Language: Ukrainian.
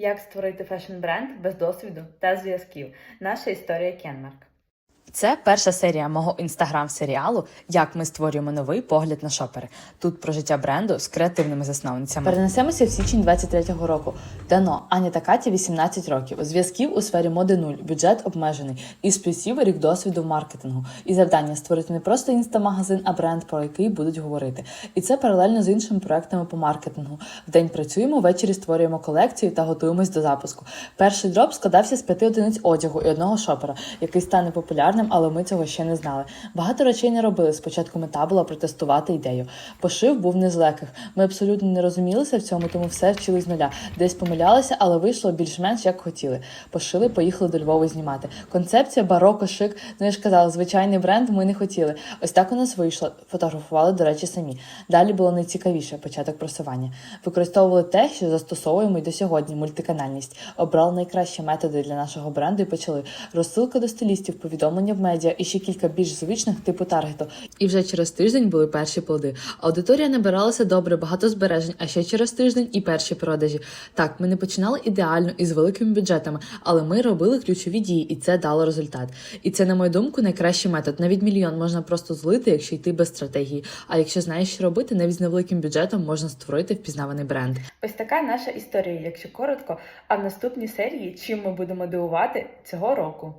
Як створити фешн-бренд без досвіду та зв'язків? Наша історія Кенмарк. Це перша серія мого інстаграм-серіалу Як ми створюємо новий погляд на шопери. Тут про життя бренду з креативними засновницями. Перенесемося в січень 23-го року. Дано Аня та Каті 18 років. Зв'язків у сфері моди нуль, бюджет обмежений. Із плюсів рік досвіду в маркетингу. І завдання створити не просто інстамагазин, а бренд, про який будуть говорити. І це паралельно з іншими проектами по маркетингу. Вдень працюємо, ввечері створюємо колекцію та готуємось до запуску. Перший дроп складався з п'яти одиниць одягу і одного шопера, який стане популярним, але ми цього ще не знали. Багато речей не робили. Спочатку мета була протестувати ідею. Пошив був не з легких. Ми абсолютно не розумілися в цьому, тому все вчили з нуля. Десь помилялися, але вийшло більш-менш як хотіли. Пошили, поїхали до Львова знімати. Концепція бароко, шик. Ну я ж казала, звичайний бренд ми не хотіли. Ось так у нас вийшло. Фотографували, до речі, самі. Далі було найцікавіше початок просування. Використовували те, що застосовуємо й до сьогодні. Мультиканальність. Обрали найкращі методи для нашого бренду і почали розсилка до стилістів, повідомлення в медіа і ще кілька більш звичних типу таргету. І вже через тиждень були перші плоди. Аудиторія набиралася добре, багато збережень, а ще через тиждень і перші продажі. Так, ми не починали ідеально і з великими бюджетами, але ми робили ключові дії, і це дало результат. І це, на мою думку, найкращий метод. Навіть мільйон можна просто злити, якщо йти без стратегії. А якщо знаєш, що робити, навіть з невеликим бюджетом можна створити впізнаваний бренд. Ось така наша історія, якщо коротко. А в наступній серії чим ми будемо дивувати цього року.